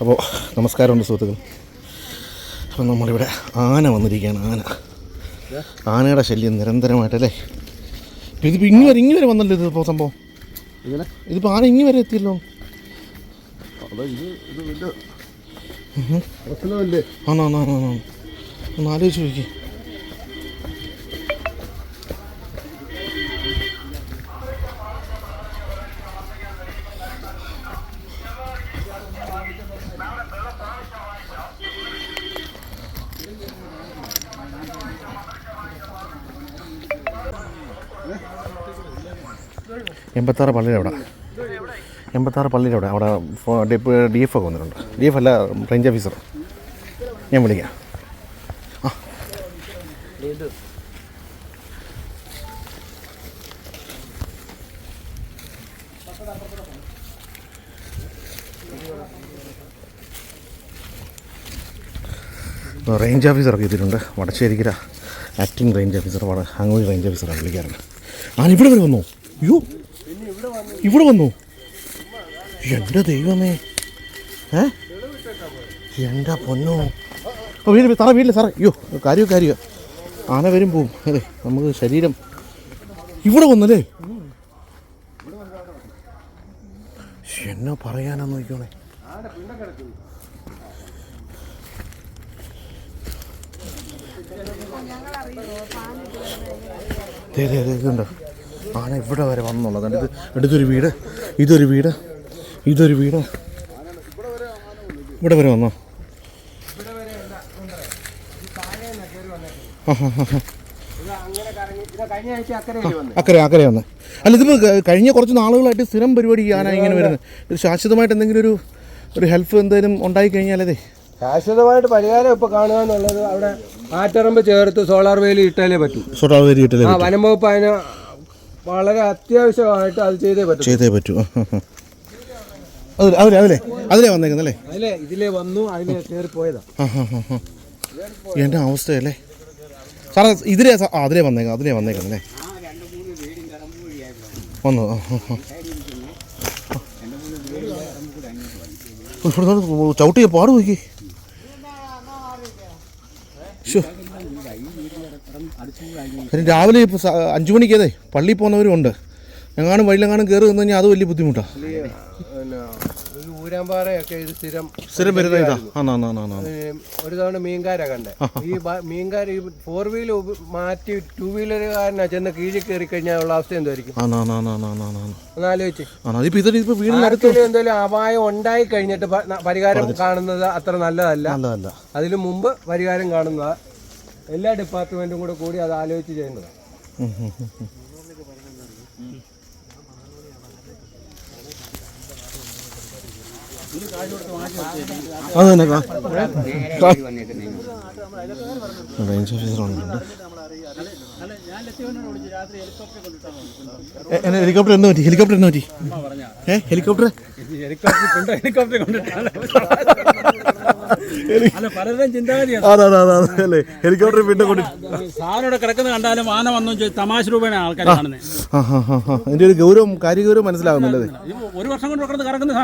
അപ്പോൾ നമസ്കാരമുണ്ട് സുഹൃത്തുക്കൾ. അപ്പോൾ നമ്മളിവിടെ ആന വന്നിരിക്കുകയാണ് ആന. ആനയുടെ ശല്യം നിരന്തരമായിട്ടല്ലേ? ഇതിപ്പോൾ ഇങ്ങി വരെ ഇങ്ങി വരെ വന്നല്ലോ ഇതിപ്പോൾ സംഭവം? ഇങ്ങനെ ഇതിപ്പോൾ ആന ഇങ്ങി വരെ എത്തിയല്ലോ? ആണോ ആണോ ആണോ ഒന്ന് ആലോചിച്ച് നോക്കി എൺപത്താറ് പള്ളിയുടെ അവിടെ. എൺപത്താറ് പള്ളിയുടെ അവിടെ. അവിടെ ഡി എഫ് ഒക്കെ വന്നിട്ടുണ്ട്. ഡി എഫ് അല്ല റേഞ്ച് ഓഫീസർ. ഞാൻ വിളിക്കാം. ആ. റേഞ്ച് ഓഫീസറൊക്കെ എത്തിയിട്ടുണ്ട്. വടശ്ശേരിക്കര ആക്ടിംഗ് റേഞ്ച് ഓഫീസർ അങ്ങോട്ട് റേഞ്ച് ഓഫീസറാണ് വിളിക്കാറുണ്ട്. ആ ഇവിടെ വരെ വന്നോ? അയ്യോ. ഇവിടെ വന്നു. എന്റെ ദൈവമേ. ഏ? എന്റെ പൊന്നോ. വീട് സാറേ വീട്ടിൽ സാറേ. അയ്യോ കാര്യമോ കാര്യമോ ആന വരും പോവും. അതെ നമുക്ക് ശരീരം. ഇവിടെ വന്നല്ലേ? എന്നാ പറയാനാന്ന് ദേ, ഇതുണ്ട്? ആന ഇവിടെ വരെ വന്നുള്ളത് ഇത് എടുത്തൊരു വീട്. ഇതൊരു വീട്. ഇതൊരു വീട്. ഇവിടെ വരെ വന്നോ. അക്കരെ അക്കരെ വന്ന്. അല്ല ഇതിപ്പോൾ കഴിഞ്ഞ കുറച്ച് നാളുകളായിട്ട് സ്ഥിരം പരിപാടി ചെയ്യാനാണ് ഇങ്ങനെ വരുന്നത്. ഒരു ശാശ്വതമായിട്ട് എന്തെങ്കിലും ഒരു ഒരു ഹെൽപ്പ് എന്തെങ്കിലും ഉണ്ടായി കഴിഞ്ഞാലേ ശാശ്വതമായിട്ട് പരിഹാരം ഇപ്പൊ കാണുക എന്നുള്ളത് അവിടെ ആറ്ററമ്പ് ചേർത്ത് സോളാർ വേലി ഇട്ടാലേ പറ്റൂ. സോളാർ വേലി ആ വനം വകുപ്പ് അതിന് വളരെ അത്യാവശ്യമായിട്ട് അത് ചെയ്തേ പറ്റും. ചെയ്തേ പറ്റൂ. അതിലെ അതിലെ വന്നേക്കുന്നല്ലേ അതിലെ ഇതിലേ വന്നു അതിലെ കയറി പോയതാ. എന്റെ അവസ്ഥയല്ലേ? സാറേ ഇതിലേ ആ അതിലേ വന്നേക്കാം അതിലേ വന്നേക്കുന്നല്ലേ വന്നു ചവിട്ടിയ പാട് നോക്കി. കാര്യം രാവിലെ ഇപ്പോൾ അഞ്ചു അതെ പള്ളിയിൽ പോകുന്നവരും ഉണ്ട്. എങ്ങാനും വഴിയിലെങ്ങാനും കയറി വന്നു കഴിഞ്ഞാൽ അത് വലിയ ബുദ്ധിമുട്ടാണ് പിന്നെ ഊരാമ്പാറയൊക്കെ ഇത് സ്ഥിരം സ്ഥിരം വരുന്ന ഇതാ. ഒരു തവണ മീൻകാരാ കണ്ടേ. ഈ മീൻകാർ ഈ ഫോർ വീലർ മാറ്റി ടു വീലറുകാരനാ ചെന്ന് കീഴിൽ കയറി കഴിഞ്ഞാൽ ഉള്ള അവസ്ഥ എന്തായിരിക്കും? ആണോ ആണോ ആണോ ആണോ ആണോ ആണോ ഒന്ന് ആലോചിച്ച്. ആണോ? അതിപ്പോൾ ഇതിൽ ഇപ്പോൾ വീടിനടുത്ത് ആർക്കെങ്കിലും എന്തെങ്കിലും അപായം ഉണ്ടായി കഴിഞ്ഞിട്ട് പരിഹാരം കാണുന്നത് അത്ര നല്ലതല്ല. നല്ലതല്ല. അതിനു മുമ്പ് പരിഹാരം കാണുന്നത്. എല്ലാ ഡിപ്പാർട്ട്മെന്റും കൂടെ കൂടി അത് ആലോചിച്ച് ചെയ്യേണ്ടതാണ്. അത് തന്നെ റേഞ്ച് ഓഫീസർ വന്നിട്ടുണ്ട് ഹെലികോപ്റ്റർ പറ്റി ഹെലികോപ്റ്റർ എന്ന് പറ്റി? ഏ ഹെലികോപ്റ്റർ അല്ല പലരുടെയും ചിന്താഗതിയാണ്. അതെ അതെ അതെ അതെ അല്ലേ? ഹെലികോപ്റ്റർ പിന്നെ കൊണ്ട് സാറിനോട് കിടക്കുന്ന കണ്ടാലും ആന വന്നു തമാശ രൂപേണ ആൾക്കാർ കാണുന്നത് ഹാ ഒരു ഗൗരവം കാര്യഗൗരവം മനസ്സിലാകുന്നില്ലത് ഒരു വർഷം കൊണ്ട് കിടന്ന്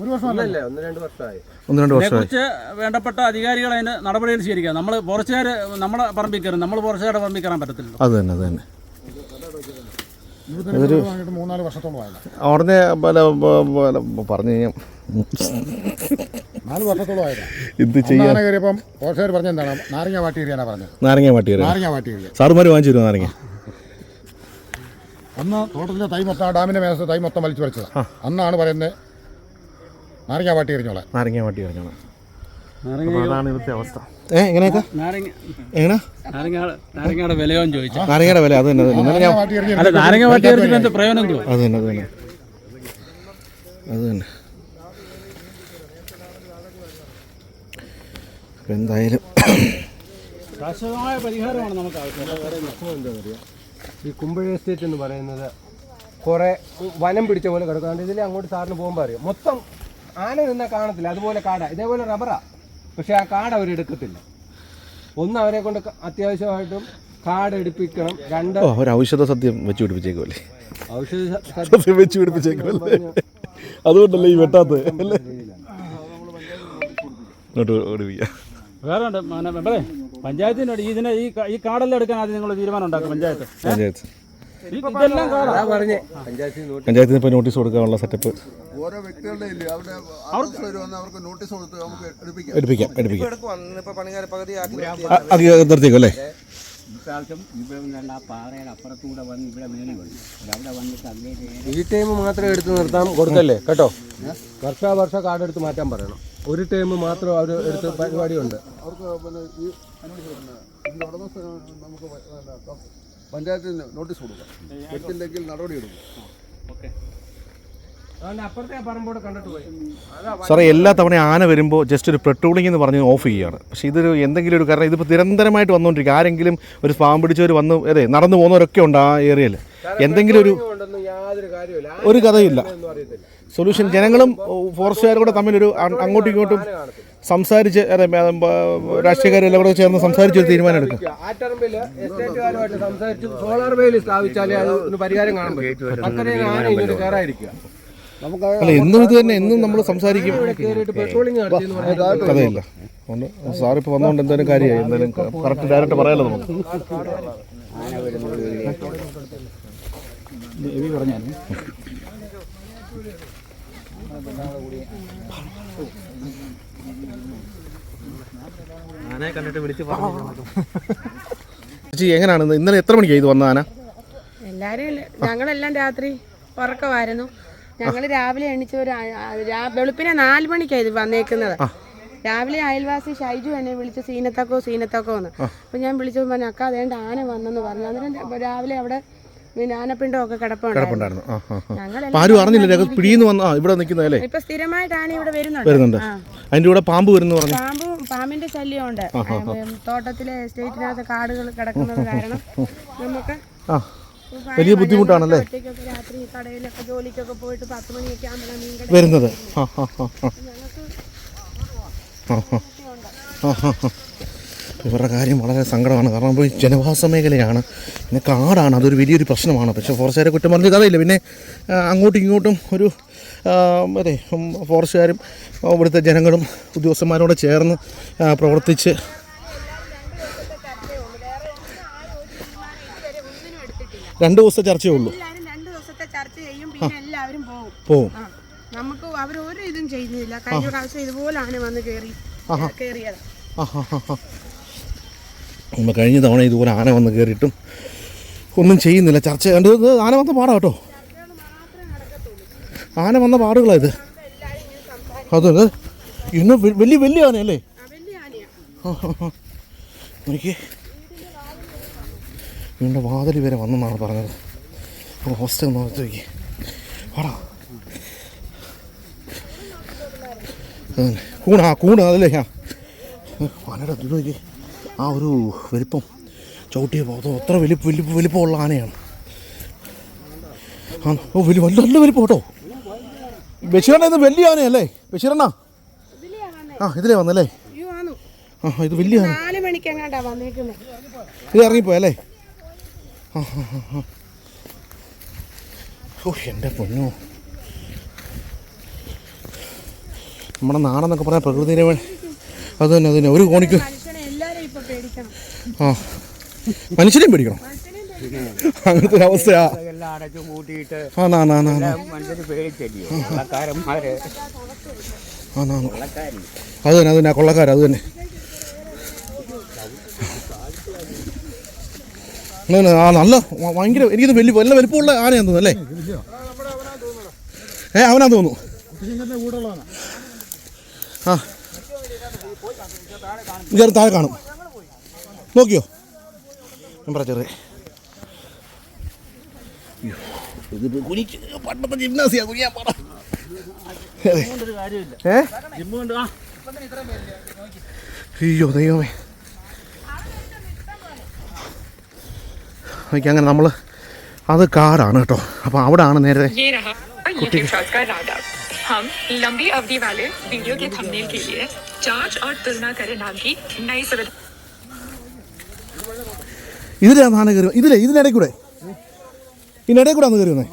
ഒരു വർഷമല്ലല്ലോ അല്ലേ ഒന്ന് രണ്ട് വർഷമായി. വേണ്ടപ്പെട്ട അധികാരികൾ അതിന് നടപടികൾ സ്വീകരിക്കുക. നമ്മൾ പുറച്ചുകാർ നമ്മളെ പറമ്പിൽ കയറും. നമ്മൾ പുറച്ചുകാരുടെ പറമ്പിൽ കയറാൻ പറ്റത്തില്ല അത് തന്നെ അത് തന്നെ. ഇതൊരു മൂന്നാൽ വർഷത്തോളം ഉടനെ പല- പറഞ്ഞു കഴിഞ്ഞാൽ നാല് വർഷത്തോളമായില്ല ഇത് ചെയ്യാൻ? നാരങ്ങ കയറിയപ്പം എന്താണ്? നാരങ്ങ വാട്ടി എറിയാനാ പറഞ്ഞത്. നാരങ്ങ നാരങ്ങ വാട്ടി എറിയ സാറുമാർ വാങ്ങിച്ചു തരുമോ നാരങ്ങ? അന്ന് തോട്ടത്തിലെ തൈ മൊത്തം ആ ഡാമിന്റെ മേസ തൈ മൊത്തം വലിച്ചു വരച്ചത് അന്നാണ് പറയുന്നത് നാരങ്ങ വാട്ടി എറിഞ്ഞോളെ നാരങ്ങ വാട്ടി തരണം നാരങ്ങ ഇവിടുത്തെ അവസ്ഥ. ഏ എങ്ങനെയൊക്കെ? നാരങ്ങ എങ്ങനെ? നാരങ്ങ നാരങ്ങയുടെ ചോദിച്ചു. വില തന്നെ നാരങ്ങ വാട്ടി പ്രയോജനം തന്നെ തന്നെ. അത് തന്നെ. അപ്പോൾ എന്തായാലും ശാശ്വതമായ പരിഹാരമാണ് നമുക്ക് ആവശ്യം ഈ കുമ്പഴ എസ്റ്റേറ്റ് എന്ന് പറയുന്നത് കുറെ വനം പിടിച്ച പോലെ കിടക്കാണ്ട് ഇതിലെ അങ്ങോട്ട് സാറിന് പോകുമ്പോൾ അറിയാം. മൊത്തം ആന നിന്ന കാണത്തില്ല. അതുപോലെ കാട. ഇതേപോലെ റബ്ബറാ പക്ഷെ ആ കാട് അവരെടുക്കത്തില്ല ഒന്ന് അവരെ കൊണ്ട് അത്യാവശ്യമായിട്ടും കാട് എടുപ്പിക്കണം. രണ്ട് ഒരു ഔഷധ സത്യം വെച്ച് പിടിപ്പിച്ചേക്കുമല്ലേ ഔഷധ സത്യം വെച്ച് പിടിപ്പിച്ചേക്കുമല്ലേ അതുകൊണ്ടല്ലേ ഈ വെട്ടാത്തത് അല്ലേ? ഇങ്ങോട്ട് ഓടിപ്പിക്കാം. വേറെ ഉണ്ട്. മെമ്പറേ പഞ്ചായത്തിനോട് ഇതിനെ ഈ ഈ കാടെല്ലാം എടുക്കാൻ ആദ്യം നിങ്ങൾ തീരുമാനം ഉണ്ടാക്കും പഞ്ചായത്ത്? പഞ്ചായത്ത്. ഇതെല്ലാം കാടാ. പറഞ്ഞേ. പഞ്ചായത്തിന് ഇപ്പോൾ നോട്ടീസ് കൊടുക്കാനുള്ള സെറ്റപ്പ് ഓരോ വ്യക്തികളുടെ ഇല്ലേ? അവരുടെ ഓഫീസർ വന്ന് അവർക്ക് നോട്ടീസ് കൊടുത്ത് നമുക്ക് എടുപ്പിക്കാം. എടുപ്പിക്കാം എടുപ്പിക്കാം. ഇപ്പൊ പണിക്കാര പകുതി ആക്കി ആ, അത് നിർത്തിയേക്കും അല്ലേ? ഇപ്രാവശ്യം ഇവിടെ നിന്നുള്ള ആ പാറയുടെ അപ്പുറത്തൂടെ വന്ന് ഇവിടെ മേളി വന്നു. അവിടെ വന്നിട്ട് അങ്ങേക്ക് ഈ ടൈം മാത്രം എടുത്ത് നിർത്താൻ കൊടുക്കല്ലേ? കേട്ടോ? വർഷാവർഷം കാർഡ് എടുത്ത് മാറ്റാൻ പറയണം. ഒരു ടൈം മാത്രം അവർ എടുത്ത് പരിപാടിയുണ്ട്. അവർക്ക് പിന്നെ ഈ ഉടമസ്ഥ നമുക്ക് പഞ്ചായത്തിന് നോട്ടീസ് കൊടുക്കാം. എടുത്തില്ലെങ്കിൽ നടപടി എടുക്കും. അതുകൊണ്ട് അപ്പുറത്തെ പറമ്പോടെ കണ്ടിട്ട് പോയി അതാ സാറേ എല്ലാ തവണ ആന വരുമ്പോൾ ജസ്റ്റ് ഒരു പെട്രോളിംഗ് എന്ന് പറഞ്ഞ് ഓഫ് ചെയ്യുകയാണ്. പക്ഷേ ഇതൊരു എന്തെങ്കിലും ഒരു കാരണം ഇതിപ്പോൾ നിരന്തരമായിട്ട് വന്നുകൊണ്ടിരിക്കുക ആരെങ്കിലും ഒരു പാമ്പ് പിടിച്ചവർ വന്ന് അതെ നടന്നു പോകുന്നവരൊക്കെ ഉണ്ട് ആ ഏരിയയിൽ എന്തെങ്കിലും ഒരു ഒരു കഥയില്ല സൊല്യൂഷൻ ജനങ്ങളും ഫോറസ്റ്റുകാരും കൂടെ തമ്മിലൊരു അങ്ങോട്ടും ഇങ്ങോട്ടും സംസാരിച്ച് അതെ രാഷ്ട്രീയക്കാരെല്ലാം കൂടെ ചേർന്ന് സംസാരിച്ച് ഒരു തീരുമാനം എടുക്കും. സോളാർ വെയിൽ സ്ഥാപിച്ചാലേ അത് പരിഹാരം കാണാൻ പറ്റും അല്ല എന്നും ഇത് തന്നെ എന്നും നമ്മൾ സംസാരിക്കും. കയറിയിട്ട് പെട്രോളിംഗ് നടത്തി എന്ന് പറഞ്ഞാൽ കഥയില്ല. അതുകൊണ്ട് സാറിപ്പോൾ വന്നുകൊണ്ട് എന്തായാലും കാര്യമായി എന്തായാലും കറക്റ്റ് ഡയറക്റ്റ് പറയാലോ നമുക്ക്. എവി പറഞ്ഞായിരുന്നു ചേച്ചി എങ്ങനെയാണ് ഇന്ന്? ഇന്നലെ എത്ര മണിക്കാണ് ഇത് വന്ന ആന? എല്ലാരും ഞങ്ങളെല്ലാം രാത്രി ഉറക്കമായിരുന്നു. ഞങ്ങൾ രാവിലെ എണീച്ച് ഒരു വെളുപ്പിനെ നാല് മണിക്കാണ് ഇത് വന്നേക്കുന്നത്. രാവിലെ അയൽവാസി ഷൈജു എന്നെ വിളിച്ച് സീനത്തക്കോ സീനത്തക്കോ എന്ന്. അപ്പൊ ഞാൻ വിളിച്ചു പറഞ്ഞു അക്ക അതേണ്ട ആന വന്നെന്ന് പറഞ്ഞു. അന്നേരം രാവിലെ അവിടെ പിന്നെ ആനപ്പിണ്ടം ഒക്കെ കിടപ്പുണ്ടായിരുന്നു. ആരും അറിഞ്ഞില്ല പിടിയെന്ന് വന്ന ഇവിടെ നിൽക്കുന്നതല്ലേ ഇപ്പൊ സ്ഥിരമായിട്ട് ആന ഇവിടെ വരുന്നുണ്ട്. ആ. കൂടെ പാമ്പ് വരുന്നു പറഞ്ഞു. പാമ്പ് പാമ്പിന്റെ ശല്യമുണ്ട്. ഉണ്ട് തോട്ടത്തിലെ എസ്റ്റേറ്റിനകത്ത് കാടുകൾ കിടക്കുന്നത് കാരണം നമുക്ക് വലിയ ബുദ്ധിമുട്ടാണല്ലേ? രാത്രി കടയിലൊക്കെ ജോലിക്കൊക്കെ പോയിട്ട് വരുന്നത്. ഇവരുടെ കാര്യം വളരെ സങ്കടമാണ്. കാരണം ഇപ്പോൾ ജനവാസ മേഖലയാണ്. പിന്നെ കാടാണ്. അതൊരു വലിയൊരു പ്രശ്നമാണ്. പക്ഷേ ഫോറസ്റ്റുകാരെ കുറ്റം പറഞ്ഞ കഥയില്ല പിന്നെ അങ്ങോട്ടും ഇങ്ങോട്ടും ഒരു അതെ ഫോറസ്റ്റുകാരും ഇവിടുത്തെ ജനങ്ങളും ഉദ്യോഗസ്ഥന്മാരോട് ചേർന്ന് പ്രവർത്തിച്ച് രണ്ട് ദിവസത്തെ ചർച്ചയേ ഉള്ളൂ. എല്ലാവരും രണ്ട് ദിവസത്തെ ചർച്ച ചെയ്യും പിന്നെ എല്ലാവരും പോകും പോവും. ആ. നമുക്ക് അവർ ഒരു ഇതും ചെയ്യുന്നില്ല. കഴിഞ്ഞ പ്രാവശ്യം ഇതുപോലെ ആന വന്ന് കയറി കയറിയതാ നമ്മൾ കഴിഞ്ഞ തവണ ഇതുപോലെ ആന വന്ന് കയറിയിട്ടും ഒന്നും ചെയ്യുന്നില്ല. ചർച്ച ഇത് ആന വന്ന പാടാ കേട്ടോ. ആന വന്ന പാടുകളാ ഇത്. അതെ ഇന്ന് വെ- വലിയ വലിയ ആനയല്ലേ? ആ വലിയ ആനയാ. ആ, ആ, ആ. എനിക്ക് വീണ്ടും വാതിൽ വരെ വന്നെന്നാണ് പറഞ്ഞത്. അപ്പോൾ ഹോസ്റ്റൽ നോക്കി. വാടാ. കൂണാ കൂണ് അതല്ലേ ഞാൻ ആനയുടെ ഇത് നോക്കി. ആ ഒരു വലിപ്പം ചവിട്ടിയ പോകത്തോ അത്ര വലിപ്പ വലിപ്പ വലിപ്പമുള്ള ആനയാണ്. ആ ഓ വലിയ വലിയ നല്ല വലിപ്പം കേട്ടോ. ബഷീറണ്ണ ഇത് വലിയ ആനയല്ലേ? ബഷീറണ്ണ? ആ ഇതിലേ വന്നല്ലേ? ആ ഇത് വലിയ ആന. ഇത് ഇറങ്ങിപ്പോയല്ലേ? ഓ എന്റെ പൊന്നു. നമ്മുടെ നാടെന്നൊക്കെ പറഞ്ഞാൽ പ്രകൃതിയിലെ അത് തന്നെ അത് തന്നെ. ഒരു കോണിക്ക് ആ. മനുഷ്യരെയും പേടിക്കണം. അങ്ങനത്തെ ഒരു അവസ്ഥയാണ് അത് തന്നെ അത് തന്നെ. കൊള്ളക്കാരൻ അത് തന്നെ. അങ്ങനെ ആ നല്ല ഭയങ്കര എനിക്കിത് വലിയ നല്ല വലിപ്പമുള്ള ആനയാന്ന് തോന്നുന്നു അല്ലേ? ഏ അവനാ തോന്നുന്നു. ആ. കയറി താഴെ കാണും. നോക്കിയോ? ഞാൻ പറ ചെറിയ പണ്ടത്തെ ജിംനാസിയാ കാര്യമില്ല ഏ? അയ്യോ ദൈവമേ. നോക്കി അങ്ങനെ നമ്മൾ അത് കാടാണ് കേട്ടോ അപ്പോൾ അവിടാണ് നേരെ ये रहा यूट्यूब शॉर्ट्स का राउंड हम लंबी अवधि वाले वीडियो के थंबनेल के लिए जांच और तुलना करें नाम की नई सुविधा ഇതിലാണ് ആന കയറി ഇതിലേ ഇതിനിടയിൽ കൂടെ ഇതിനിടയിൽ കൂടെ ആണ് കയറി വന്നേ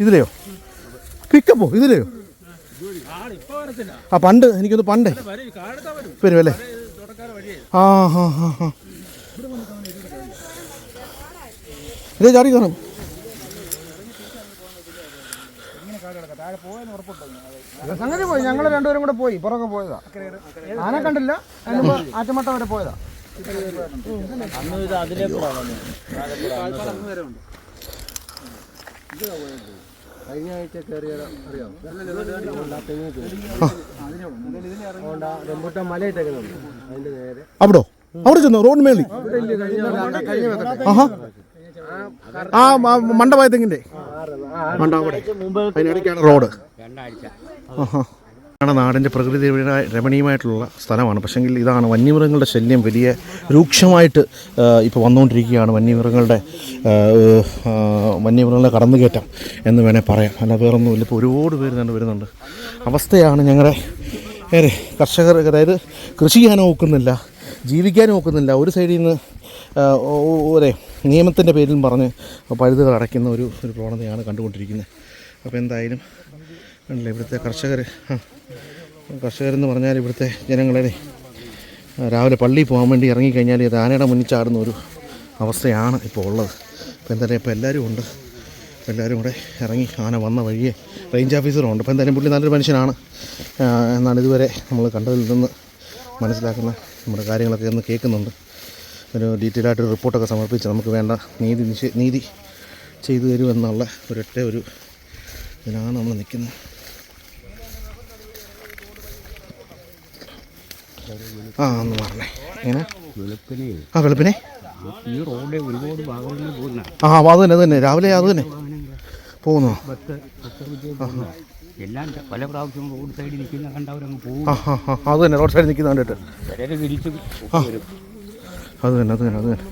ഇതിലെയോ പിക്കപ്പോ ഇതിലെയോ ആളിപ്പോ വരത്തില്ല ആ പണ്ട് എനിക്കൊന്ന് പണ്ടേ വരും ആ ഹാ ഹാ ഹാ. ഇതേ ചാടി കയറും. സംഗതി പോയി. ഞങ്ങൾ രണ്ടുപേരും കൂടെ പോയി. പുറകെ പോയതാ. ആനെ കണ്ടില്ല. അതിന് ആറ്റമട്ട വരെ പോയതാ. കഴിഞ്ഞ ആഴ്ച റംബൂട്ടാൻ മലയിട്ടേക്കുന്നുണ്ട് അതിന്റെ നേരെ അവിടോ അവിടെ ചെന്നോ റോഡ് മേളി ആഹാ ആ മ- മണ്ടമായ തെങ്ങിന്റെ മണ്ടാവിടെ അതിനിടയ്ക്കാണ് റോഡ് രണ്ടാഴ്ച ആഹാ ആണ് നാടിന്റെ പ്രകൃതി രമണീയ- രമണീയമായിട്ടുള്ള സ്ഥലമാണ്. പക്ഷെങ്കിൽ ഇതാണ് വന്യമൃഗങ്ങളുടെ ശല്യം വലിയ രൂക്ഷമായിട്ട് ഇപ്പോൾ വന്നുകൊണ്ടിരിക്കുകയാണ് വന്യമൃഗങ്ങളുടെ വന്യമൃഗങ്ങളുടെ കടന്നുകയറ്റം എന്ന് വേണേൽ പറയാം. അല്ല വേറൊന്നുമില്ല. ഇപ്പോൾ ഒരുപാട് പേര് തന്നെ വരുന്നുണ്ട്. അവസ്ഥയാണ് ഞങ്ങളുടെ ഏറെ കർഷകർ അതായത് കൃഷി ചെയ്യാൻ നോക്കുന്നില്ല ജീവിക്കാൻ നോക്കുന്നില്ല ഒരു സൈഡിൽ നിന്ന് ഒരേ നിയമത്തിന്റെ പേരിൽ പറഞ്ഞ് പഴുതുകൾ അടയ്ക്കുന്ന ഒരു ഒരു പ്രവണതയാണ് കണ്ടുകൊണ്ടിരിക്കുന്നത്. അപ്പോൾ എന്തായാലും കണ്ടില്ലേ ഇവിടുത്തെ കർഷകർ കർഷകരെന്ന് പറഞ്ഞാൽ ഇവിടുത്തെ ജനങ്ങളെ രാവിലെ പള്ളിയിൽ പോകാൻ വേണ്ടി ഇറങ്ങിക്കഴിഞ്ഞാൽ ഇത് ആനയുടെ മുന്നിൽ ചാടുന്ന ഒരു അവസ്ഥയാണ് ഇപ്പോൾ ഉള്ളത്. ഇപ്പം എന്തായാലും ഇപ്പോൾ എല്ലാവരും ഉണ്ട്. എല്ലാവരും കൂടെ ഇറങ്ങി ആന വന്ന വഴിയെ റേഞ്ച് ഓഫീസറും ഉണ്ട്. അപ്പോൾ എന്തായാലും പുള്ളി നല്ലൊരു മനുഷ്യനാണ്. എന്നാണ് ഇതുവരെ നമ്മൾ കണ്ടതിൽ നിന്ന് മനസ്സിലാക്കുന്ന നമ്മുടെ കാര്യങ്ങളൊക്കെ ഒന്ന് കേൾക്കുന്നുണ്ട്. ഒരു ഡീറ്റെയിൽ ആയിട്ട് റിപ്പോർട്ടൊക്കെ സമർപ്പിച്ച് നമുക്ക് വേണ്ട നീതി നീതി ചെയ്തു തരുമെന്നുള്ള ഒരൊറ്റ ഒരു ഇതിലാണ് നമ്മൾ നിൽക്കുന്നത്. ആ ഒന്ന് പറഞ്ഞേ എങ്ങനെ? വെളുപ്പിനെ. ആ വെളുപ്പിനെ? ഈ റോഡിൽ ഒരുപാട് ഭാഗങ്ങളിൽ പോകുന്ന ആ അത് തന്നെ അത് തന്നെ. രാവിലെ അത് തന്നെ. പോകുന്നു? എല്ലാം പല പ്രാവശ്യം റോഡ് സൈഡിൽ നിൽക്കുന്ന കണ്ടവരങ്ങ് പോകും ആ ആ അത് തന്നെ റോഡ് സൈഡിൽ നിൽക്കുന്ന കണ്ടിട്ട്. ചിലര് തിരിച്ചും വരും. അത് തന്നെ അത് തന്നെ അത് തന്നെ.